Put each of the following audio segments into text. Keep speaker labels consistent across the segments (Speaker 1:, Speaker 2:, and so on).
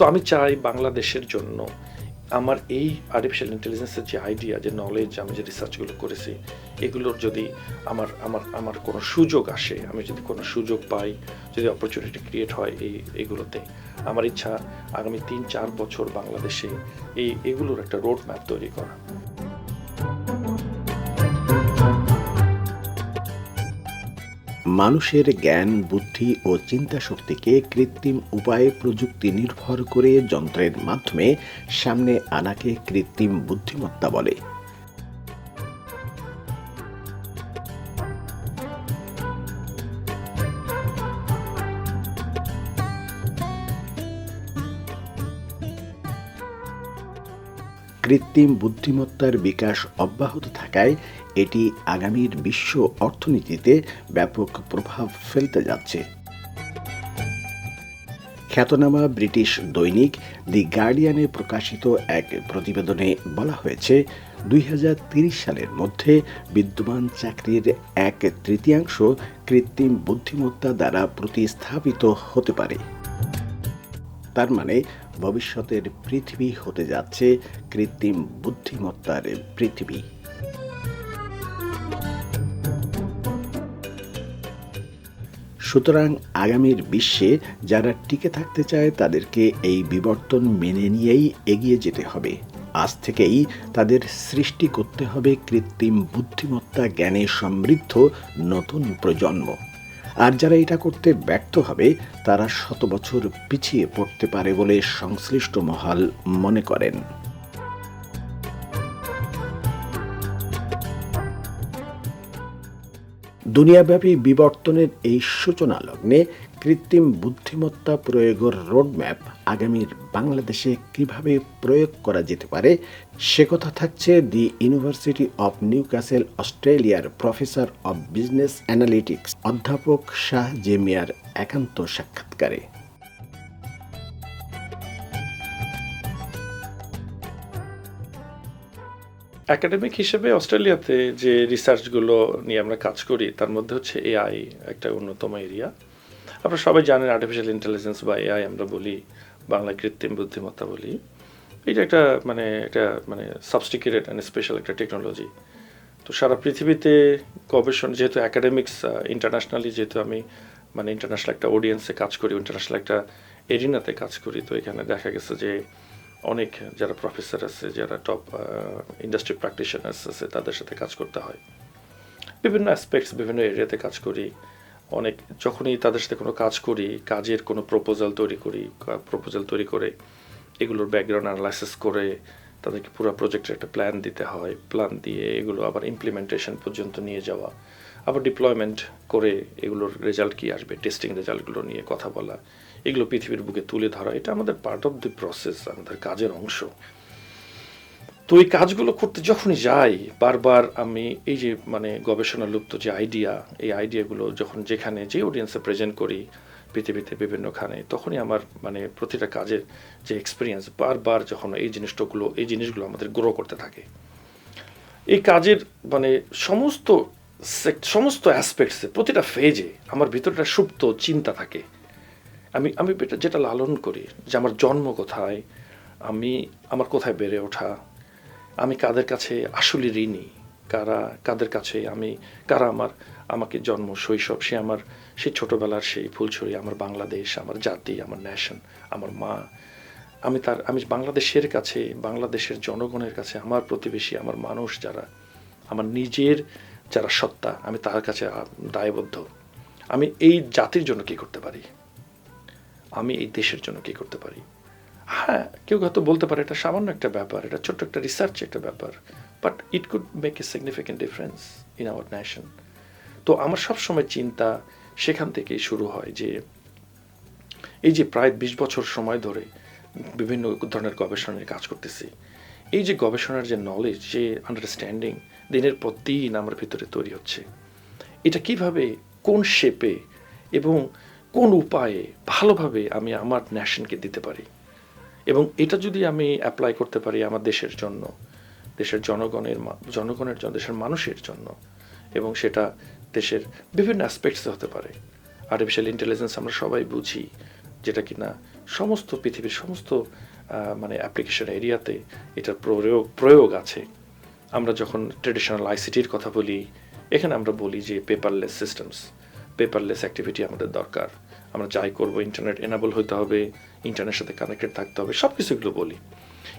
Speaker 1: তো আমি চাই বাংলাদেশের জন্য আমার এই আর্টিফিশিয়াল ইন্টেলিজেন্সের যে আইডিয়া যে নলেজ আমি যে রিসার্চগুলো করেছি, এগুলোর যদি আমার আমার আমার কোনো সুযোগ আসে, আমি যদি কোনো সুযোগ পাই, যদি অপরচুনিটি ক্রিয়েট হয় এই, এগুলোতে, আমার ইচ্ছা আগামী তিন, চার বছর বাংলাদেশে এই, এগুলোর একটা রোড ম্যাপ তৈরি করা।
Speaker 2: মানুষের জ্ঞান, বুদ্ধি ও চিন্তা শক্তিকে কৃত্রিম উপায়ে প্রযুক্তি নির্ভর করে যন্ত্রের মাধ্যমে সামনে আনাকে কৃত্রিম বুদ্ধিমত্তা বলে। কৃত্রিম বুদ্ধিমত্তার বিকাশ অব্যাহত থাকায় এটি আগামীর বিশ্ব অর্থনীতিতে ব্যাপক প্রভাব ফেলতে যাচ্ছে। খ্যাতনামা ব্রিটিশ দৈনিক দি গার্ডিয়ানে প্রকাশিত এক প্রতিবেদনে বলা হয়েছে, দুই সালের মধ্যে বিদ্যমান চাকরির এক তৃতীয়াংশ কৃত্রিম বুদ্ধিমত্তা দ্বারা প্রতিস্থাপিত হতে পারে। তার মানে ভবিষ্যতের পৃথিবী হতে যাচ্ছে কৃত্রিম বুদ্ধিমত্তার পৃথিবী। সুতরাং আগামীর বিশ্বে যারা টিকে থাকতে চায় তাদেরকে এই বিবর্তন মেনে নিয়েই এগিয়ে যেতে হবে। আজ থেকেই তাদের সৃষ্টি করতে হবে কৃত্রিম বুদ্ধিমত্তা জ্ঞানে সমৃদ্ধ নতুন প্রজন্ম। আর যারা এটা করতে ব্যর্থ হবে, তারা শত বছর পিছিয়ে পড়তে পারে বলে সংশ্লিষ্ট মহল মনে করেন। দুনিয়াব্যাপী বিবর্তনের এই সূচনা লগ্নে কৃত্রিম বুদ্ধিমত্তা প্রয়োগের রোডম্যাপ আগামীর বাংলাদেশে কীভাবে প্রয়োগ করা যেতে পারে, সে কথা থাকছে the university of Newcastle অস্ট্রেলিয়ার প্রফেসর অব বিজনেস অ্যানালিটিক্স অধ্যাপক শাহ জেমিয়ার একান্ত সাক্ষাৎকারে।
Speaker 1: একাডেমিক হিসেবে অস্ট্রেলিয়াতে যে রিসার্চগুলো নিয়ে আমরা কাজ করি, তার মধ্যে হচ্ছে এআই একটা অন্যতম এরিয়া আপনারা সবাই জানেন আর্টিফিশিয়াল ইন্টেলিজেন্স বা এআই আমরা বলি বাংলা কৃত্রিম বুদ্ধিমত্তা বলি। এটা একটা মানে এটা মানে সাবস্টিকেটেড অ্যান্ড স্পেশাল একটা টেকনোলজি তো সারা পৃথিবীতে গবেষণা, যেহেতু অ্যাকাডেমিক্স ইন্টারন্যাশনালি যেহেতু আমি মানে ইন্টারন্যাশনাল একটা অডিয়েন্সে কাজ করি ইন্টারন্যাশনাল একটা এরিনাতে কাজ করি, তো এখানে দেখা গেছে যে অনেক যারা প্রফেসর আছে, যারা টপ ইন্ডাস্ট্রি প্র্যাকটিশনার্স আছে, তাদের সাথে কাজ করতে হয়। বিভিন্ন অ্যাসপেক্টস বিভিন্ন এরিয়াতে কাজ করি। অনেক যখনই তাদের সাথে কোনো কাজ করি, কাজের কোনো প্রপোজাল তৈরি করি প্রপোজাল তৈরি করে, এগুলোর ব্যাকগ্রাউন্ড অ্যানালাইসিস করে তাদেরকে পুরো প্রজেক্টের একটা প্ল্যান দিতে হয়। প্ল্যান দিয়ে এগুলো আবার ইমপ্লিমেন্টেশন পর্যন্ত নিয়ে যাওয়া। আবার ডিপ্লয়মেন্ট করে এগুলোর রেজাল্ট কী আসবে টেস্টিং রেজাল্টগুলো নিয়ে কথা বলা। এগুলো পৃথিবীর বুকে তুলে ধরা, এটা আমাদের পার্ট অফ দি প্রসেস আমাদের কাজের অংশ। তো এই কাজগুলো করতে যখনই যাই, বারবার আমি এই যে মানে গবেষণা লুপ্ত যে আইডিয়া এই আইডিয়াগুলো যখন যেখানে যে অডিয়েন্সে প্রেজেন্ট করি, পৃথিবীতে বিভিন্নখানে, তখনই আমার মানে প্রতিটা কাজের যে এক্সপিরিয়েন্স বারবার যখন এই জিনিসটাগুলো এই জিনিসগুলো আমাদের গ্রো করতে থাকে। এই কাজের মানে সমস্ত সমস্ত অ্যাসপেক্টসে প্রতিটা ফেজে আমার ভিতরটা সুপ্ত চিন্তা থাকে। আমি আমি যেটা লালন করি, যে আমার জন্ম কোথায়, আমি, আমার কোথায় বেড়ে ওঠা, আমি কাদের কাছে আসলে ঋণী, কারা, কাদের কাছে আমি, কারা আমার, আমাকে জন্ম শৈশব, সে আমার সেই ছোটোবেলার সেই ফুলছড়ি, আমার বাংলাদেশ, আমার জাতি, আমার ন্যাশন আমার মা। আমি তার, আমি বাংলাদেশের কাছে, বাংলাদেশের জনগণের কাছে, আমার প্রতিবেশী, আমার মানুষ যারা, আমার নিজের যারা সত্তা, আমি তার কাছে দায়বদ্ধ। আমি এই জাতির জন্য কী করতে পারি? আমি এই দেশের জন্য কী করতে পারি? হ্যাঁ কেউ হয়তো বলতে পারে, এটা সামান্য একটা ব্যাপার, এটা ছোট্ট একটা রিসার্চ একটা ব্যাপার but it could make a significant difference in our nation তো আমার সবসময় চিন্তা সেখান থেকেই শুরু হয় যে, এই যে প্রায় বিশ বছর সময় ধরে বিভিন্ন ধরনের গবেষণায় কাজ করতেছি, এই যে গবেষণার যে নলেজ যে আন্ডারস্ট্যান্ডিং দিনের পর দিন আমার ভিতরে তৈরি হচ্ছে, এটা কীভাবে, কোন শেপে এবং কোন উপায়ে ভালোভাবে আমি আমার ন্যাশনকে দিতে পারি? এবং এটা যদি আমি অ্যাপ্লাই করতে পারি আমার দেশের জন্য, দেশের জনগণের জনগণের জন্য, দেশের মানুষের জন্য, এবং সেটা দেশের বিভিন্ন অ্যাসপেক্টসে হতে পারে। আর্টিফিশিয়াল ইন্টেলিজেন্স আমরা সবাই বুঝি, যেটা কিনা সমস্ত পৃথিবীর সমস্ত মানে অ্যাপ্লিকেশন এরিয়াতে এটার প্রয়োগ প্রয়োগ আছে। আমরা যখন ট্রেডিশনাল আইসিটির কথা বলি, এখানে আমরা বলি যে পেপারলেস সিস্টেমস পেপারলেস অ্যাক্টিভিটি আমাদের দরকার। আমরা যাই করব ইন্টারনেট এনাবল হতে হবে ইন্টারনেটের সাথে কানেক্টেড থাকতে হবে সব কিছু এগুলো বলি।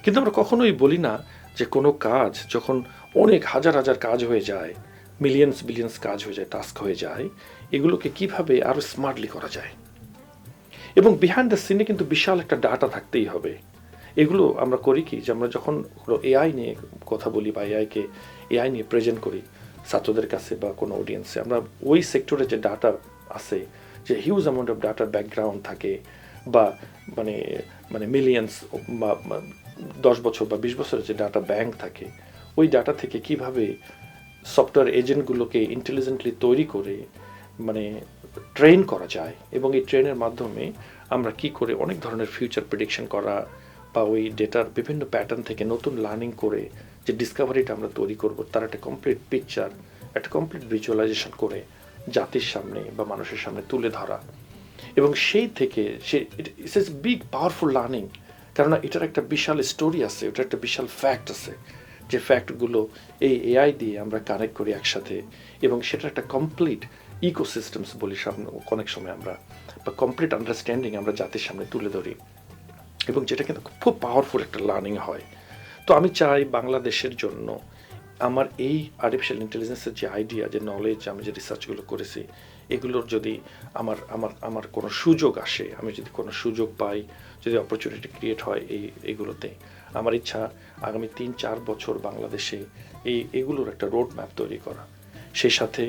Speaker 1: কিন্তু আমরা কখনোই বলি না যে কোনো কাজ যখন অনেক হাজার হাজার কাজ হয়ে যায় মিলিয়ন্স বিলিয়ন্স কাজ হয়ে যায় টাস্ক হয়ে যায়, এগুলোকে কীভাবে আরও স্মার্টলি করা যায়? এবং বিহাইন্ড দ্য সিনে কিন্তু বিশাল একটা ডাটা থাকতেই হবে। এগুলো আমরা করি কি যে আমরা যখন এআই নিয়ে কথা বলি বা এআইকে এআই নিয়ে প্রেজেন্ট করি ছাত্রদের কাছে বা কোনো অডিয়েন্সে আমরা ওই সেক্টরে যে ডাটা আছে, যে হিউজ অ্যামাউন্ট অফ ডাটার ব্যাকগ্রাউন্ড থাকে বা মানে মানে মিলিয়ন্স বা দশ বছর বা বিশ বছরের যে ডাটা ব্যাংক থাকে, ওই ডাটা থেকে কীভাবে সফটওয়্যার এজেন্টগুলোকে ইন্টেলিজেন্টলি তৈরি করে মানে ট্রেন করা যায় এবং এই ট্রেনের মাধ্যমে আমরা কি করে অনেক ধরনের ফিউচার প্রেডিকশন করা বা ওই ডেটার বিভিন্ন প্যাটার্ন থেকে নতুন লার্নিং করে যে ডিসকাভারিটা আমরা তৈরি করব, তার একটা কমপ্লিট পিকচার একটা কমপ্লিট ভিজুয়ালাইজেশন করে জাতির সামনে বা মানুষের সামনে তুলে ধরা। এবং সেই থেকে সে it's is big powerful learning কেননা এটার একটা বিশাল স্টোরি আছে, ওটার একটা বিশাল ফ্যাক্ট আছে। যে ফ্যাক্টগুলো এই এআই দিয়ে আমরা কানেক্ট করি একসাথে এবং সেটা একটা কমপ্লিট ইকোসিস্টেমস বলি সামনে অনেক সময় আমরা, বা কমপ্লিট আন্ডারস্ট্যান্ডিং আমরা জাতির সামনে তুলে ধরি। এবং যেটা কিন্তু খুব পাওয়ারফুল একটা লার্নিং হয়। তো আমি চাই বাংলাদেশের জন্য আমার এই আর্টিফিশিয়াল ইন্টেলিজেন্সের যে আইডিয়া যে নলেজ আমি যে রিসার্চগুলো করেছি, এগুলোর যদি আমার আমার আমার কোনো সুযোগ আসে, আমি যদি কোনো সুযোগ পাই, যদি অপরচুনিটি ক্রিয়েট হয় এই, এগুলোতে, আমার ইচ্ছা আগামী তিন চার বছর বাংলাদেশে এই, এগুলোর একটা রোড ম্যাপ তৈরি করা। সেই সাথে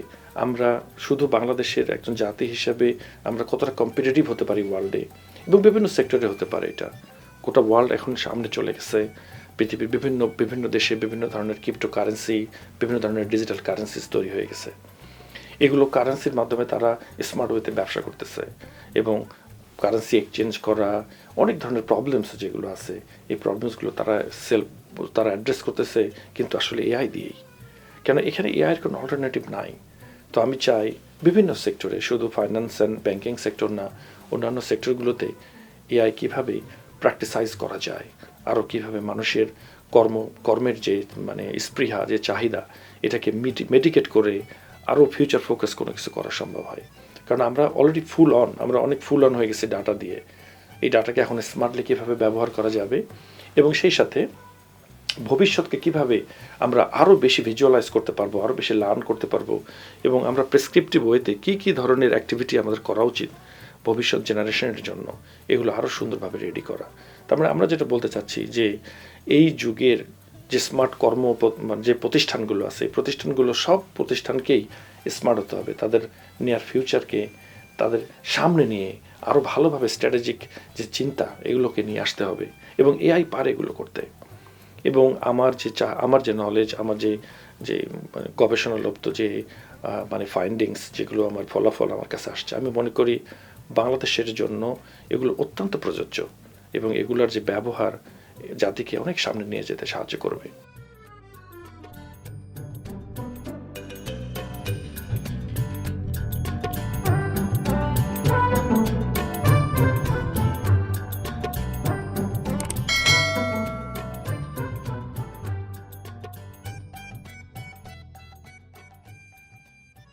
Speaker 1: আমরা শুধু বাংলাদেশের একজন জাতি হিসেবে আমরা কতটা কম্পিটিটিভ হতে পারি ওয়ার্ল্ডে এবং বিভিন্ন সেক্টরে হতে পারে এটা। গোটা ওয়ার্ল্ড এখন সামনে চলে গেছে। পৃথিবীর বিভিন্ন বিভিন্ন দেশে বিভিন্ন ধরনের ক্রিপ্টো কারেন্সি বিভিন্ন ধরনের ডিজিটাল কারেন্সিস তৈরি হয়ে গেছে। এগুলো কারেন্সির মাধ্যমে তারা স্মার্ট ওয়েতে ব্যবসা করতেছে এবং কারেন্সি এক্সচেঞ্জ করা, অনেক ধরনের প্রবলেমস যেগুলো আছে, এই প্রবলেমসগুলো তারা সেলফ তারা অ্যাড্রেস করতেছে, কিন্তু আসলে এআই দিয়েই। কেন এখানে এআইয়ের কোনো অল্টারনেটিভ নাই? তো আমি চাই বিভিন্ন সেক্টরে শুধু ফাইন্যান্স অ্যান্ড ব্যাংকিং সেক্টর না, অন্যান্য সেক্টরগুলোতে এআই কীভাবে প্র্যাকটিসাইজ করা যায়? আরও কীভাবে মানুষের কর্ম, কর্মের যে মানে স্পৃহা, যে চাহিদা, এটাকে মেডিকেট করে আরও ফিউচার ফোকাস কোনো কিছু করা সম্ভব হয়? কারণ আমরা অলরেডি ফুল অন আমরা অনেক ফুল অন হয়ে গেছি ডাটা দিয়ে। এই ডাটাকে এখন স্মার্টলি কীভাবে ব্যবহার করা যাবে? এবং সেই সাথে ভবিষ্যৎকে কীভাবে আমরা আরও বেশি ভিজুয়ালাইজ করতে পারব আরও বেশি লার্ন করতে পারব এবং আমরা প্রেসক্রিপটিভ ওয়েতে কী কী ধরনের অ্যাক্টিভিটি আমাদের করা উচিত ভবিষ্যৎ জেনারেশনের জন্য, এগুলো আরও সুন্দরভাবে রেডি করা। তার মানে আমরা যেটা বলতে চাচ্ছি যে এই যুগের যে স্মার্ট কর্ম মানে যে প্রতিষ্ঠানগুলো আছে প্রতিষ্ঠানগুলো সব প্রতিষ্ঠানকেই স্মার্ট হতে হবে। তাদের নিয়ার ফিউচারকে তাদের সামনে নিয়ে আরও ভালোভাবে স্ট্র্যাটেজিক যে চিন্তা, এগুলোকে নিয়ে আসতে হবে এবং এআই পারে এগুলো করতে। এবং আমার যে চা আমার যে নলেজ আমার যে যে মানে গবেষণালব্ধ যে মানে ফাইন্ডিংস যেগুলো আমার ফলাফল আমার কাছে আসছে, আমি মনে করি বাংলাদেশের জন্য এগুলো অত্যন্ত প্রযোজ্য এবং এগুলোর যে ব্যবহার জাতিকে অনেক সামনে নিয়ে যেতে সাহায্য করবে।